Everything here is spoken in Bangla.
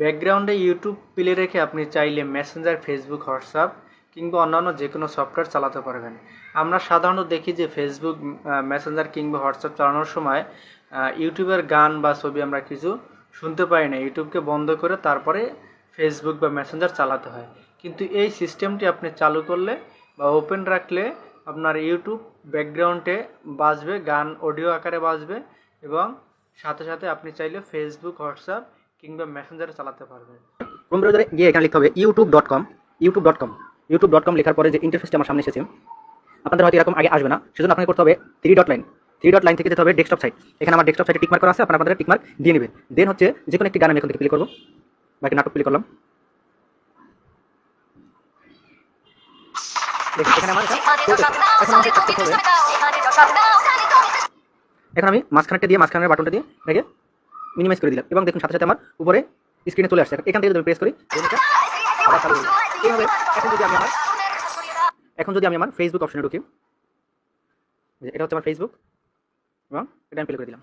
ব্যাকগ্রাউন্ডে ইউটিউব প্লে রেখে আপনি চাইলে মেসেঞ্জার ফেসবুক হোয়াটসঅ্যাপ কিংবা অন্যান্য যে কোনো সফটওয়্যার চালাতে পারবেন। আমরা সাধারণত দেখি যে ফেসবুক মেসেঞ্জার কিংবা হোয়াটসঅ্যাপ চালানোর সময় ইউটিউবের গান বা ছবি আমরা কিছু শুনতে পাই না। ইউটিউবকে বন্ধ করে তারপরে ফেসবুক বা মেসেঞ্জার চালাতে হয়। কিন্তু এই সিস্টেমটি আপনি চালু করলে বা ওপেন রাখলে আপনার ইউটিউব ব্যাকগ্রাউন্ডে বাজবে, গান, অডিও আকারে বাজবে এবং সাথে সাথে আপনি চাইলে ফেসবুক হোয়াটসঅ্যাপ কিংবা মেসেঞ্জারে চালাতে পারবেন। ক্রোম ব্রাউজারে গিয়ে এখানে লিখতে হবে YouTube dot com YouTube dot com YouTube dot com লেখার পরে যে ইন্টারফেসটা আমার সামনে এসেছে আপনাদের হয়তো এরকম আগে আসবে না। সেজন্য আপনাকে করতে হবে three dot line three dot line থেকে যেতে হবে ডেস্কটপ সাইট এখানে আমার ডেস্কটপ সাইটে টিকমার্ক করা আছে আপনারা আপনাদের টিকমার্ক দিয়ে নেবেন। দেন হচ্ছে যে কোনো একটি গান আমি এখন থেকে প্লে করব। বাকি নাটক প্লে করলাম। এখানে আমি মাঝখানেরটা দিয়ে মাঝখানের বাটনটা দিয়ে এটাকে মিনিমাইজ করে দিলাম। এবং দেখুন, সাথে সাথে আমার উপরে স্ক্রিনে চলে আসছে। এখান থেকে যদি প্রেস করি এখন যদি আমি আমার এখন যদি আমি ফেসবুক অপশনে ঢুকি এটা হচ্ছে আমার ফেসবুক এবং এটা আমি প্লে করে দিলাম।